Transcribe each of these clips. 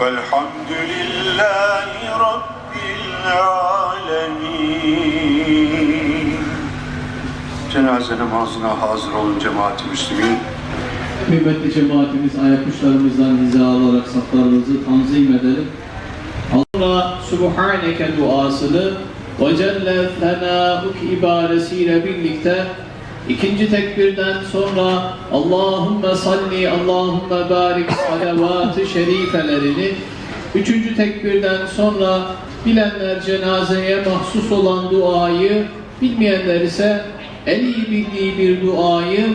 والحمد لله رب العالمين Cenaze namazına hazır olun cemaati Müslümin. Kıymetli cemaatimiz ayakuşlarımızdan hiza alarak saflarımızı tanzim edelim. Allah Subhaneke duasını ve Celle Fenâhuk ibaresiyle birlikte ikinci tekbirden sonra Allahümme salli, Allahümme barik salavat-ı şerifelerini üçüncü tekbirden sonra bilenler cenazeye mahsus olan duayı bilmeyenler ise en iyi bildiği bir duayı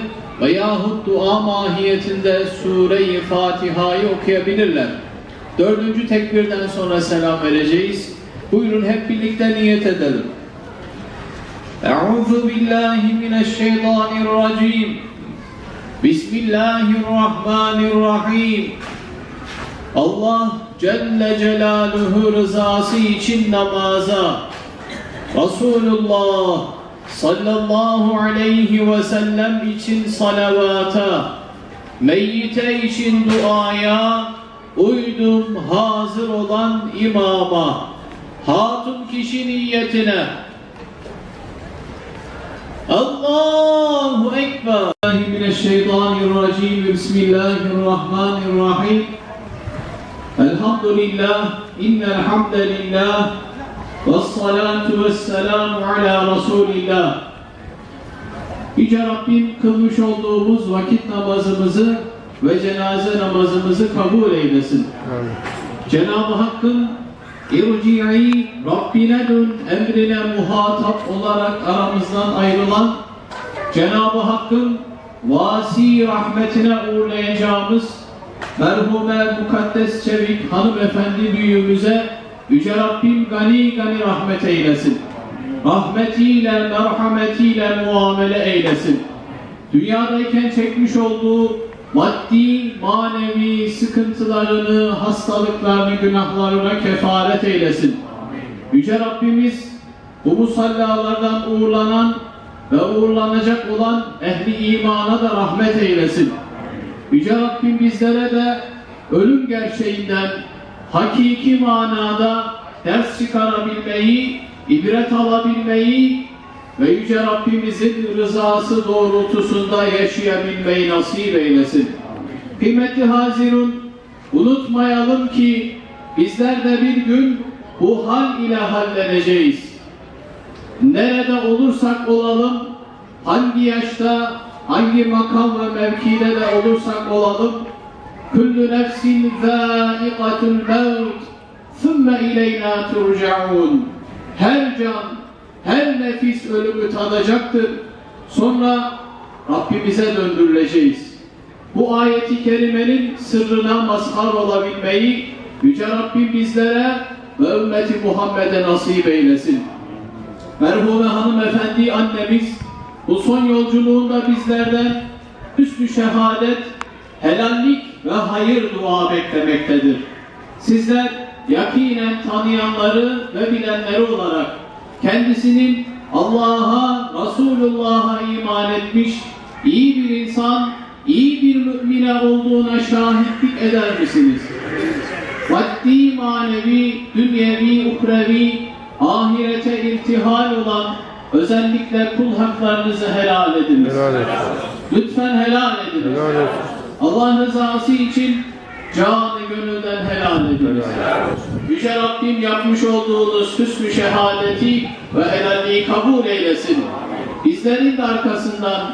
veyahut dua mahiyetinde Sure-i Fatiha'yı okuyabilirler. Dördüncü tekbirden sonra selam vereceğiz. Buyurun hep birlikte niyet edelim. Euzu billahi mineşşeytanirracim. Bismillahirrahmanirrahim. Allah Celle Celaluhu rızası için namaza, Resulullah sallallahu aleyhi ve sellem için salavata, meyyite için duaya, uydum hazır olan imama, hatun kişi niyetine, Allahu Ekber. Mineşşeytanirracim. Bismillahirrahmanirrahim. Elhamdülillah. İnnel hamdelillah. Vessalatu vesselamu ala Resulillah. Yüce Rabbim kılmış olduğumuz vakit namazımızı ve cenaze namazımızı kabul eylesin. Cenab-ı Hakk'ın İrci'i Rabbine dön emrine muhatap olarak aramızdan ayrılan Cenab-ı Hakk'ın vasi rahmetine uğurlayacağımız merhume mukaddes çevik hanımefendi büyüğümüze Yüce Rabbim gani gani rahmet eylesin. Rahmetiyle, merhametiyle muamele eylesin. Dünyadayken çekmiş olduğu maddi, manevi sıkıntılarını, hastalıklarını, günahlarına kefaret eylesin. Yüce Rabbimiz bu musallalardan uğurlanan ve uğurlanacak olan ehli imana da rahmet eylesin. Yüce Rabbim bizlere de ölüm gerçeğinden hakiki manada ders çıkarabilmeyi, ibret alabilmeyi ve Yüce Rabbimizin rızası doğrultusunda yaşayabilmeyi nasip eylesin. Kıymetli Hazirun, unutmayalım ki bizler de bir gün bu hal ile halleneceğiz. Nerede olursak olalım, hangi yaşta, hangi makam ve mevkide de olursak olalım, Kullu nefsin zâikatul mevt, thumme ileyna turcaun. Her can, her nefis ölümü tadacaktır. Sonra Rabbimize döndürüleceğiz. Bu ayeti kerimenin sırrına mazhar olabilmeyi Yüce Rabbim bizlere ve ümmeti Muhammed'e nasip eylesin. Merhume hanımefendi annemiz bu son yolculuğunda bizlerden hüsnü şehadet, helallik ve hayır dua beklemektedir. Sizler yakinen tanıyanları ve bilenleri olarak kendisinin Allah'a, Resulullah'a iman etmiş, iyi bir insan, iyi bir mümine olduğuna şahitlik eder misiniz? Maddi, manevi, dünyevi, ukrevi, ahirete irtihal olan özellikle kul haklarınızı helal ediniz. Helal et. Lütfen helal ediniz. Helal et. Allah rızası için canı gönülden helal ediniz. Yüce Rabbim yapmış olduğunuz hüsnü şehadeti ve helalliği kabul eylesin. Bizlerin de arkasından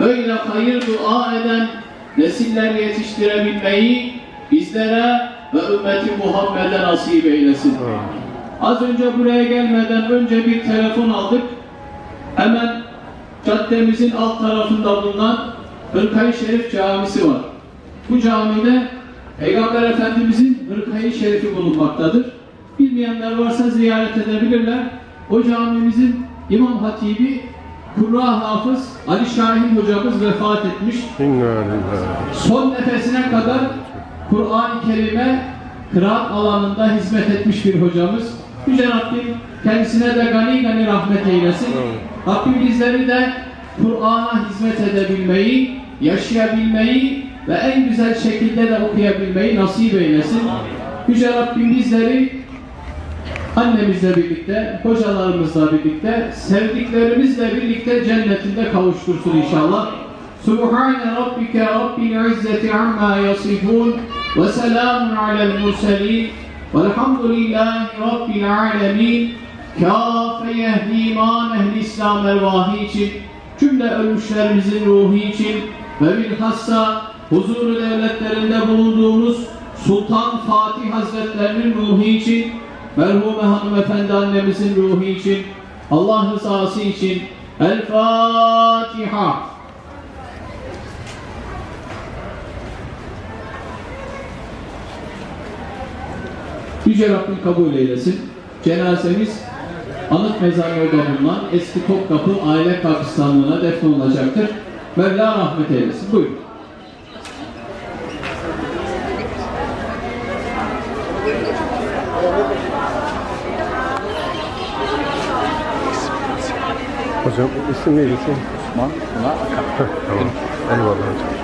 böyle hayır dua eden nesiller yetiştirebilmeyi bizlere ve ümmeti Muhammed'e nasip eylesin. Az önce buraya gelmeden önce bir telefon aldık. Hemen caddemizin alt tarafında bulunan Hırkayı Şerif Camisi var. Bu camide Peygamber Efendimizin Hırkayı Şerifi bulunmaktadır. Bilmeyenler varsa ziyaret edebilirler. O camimizin İmam Hatibi Kurra Hafız Ali Şahin hocamız vefat etmiş. Son nefesine kadar Kur'an-ı Kerim'e kıraat alanında hizmet etmiş bir hocamız. Yüce Rabbim kendisine de gani gani rahmet eylesin. Rabbim bizleri de Kur'an'a hizmet edebilmeyi, yaşayabilmeyi ve en güzel şekilde de okuyabilmeyi nasip eylesin. Yüce Rabbim bizleri annemizle birlikte, hocalarımızla birlikte, sevdiklerimizle birlikte cennetinde kavuştursun inşallah. Subhane rabbike rabbil izzeti amma yasifun ve selamun alel murselin velhamdülillahi rabbil alemin. Kâfe yehdi iman ehli İslam ervahı için, cümle ölmüşlerimizin ruhu için ve bilhassa huzuru devletlerinde bulunduğumuz Sultan Fatih Hazretlerinin ruhu için, merhume hanımefendi annemizin ruhu için, Allah rızası için El Fatiha. Yüce Rabbim kabul eylesin. Cenazemiz anıt mezarlığı bulunan eski Topkapı Aile Kabristanlığı'na defnolunacaktır. Mevla rahmet eylesin. Buyurun. Hocam isim neydi? Osman. Tamam. Eyvallah hocam.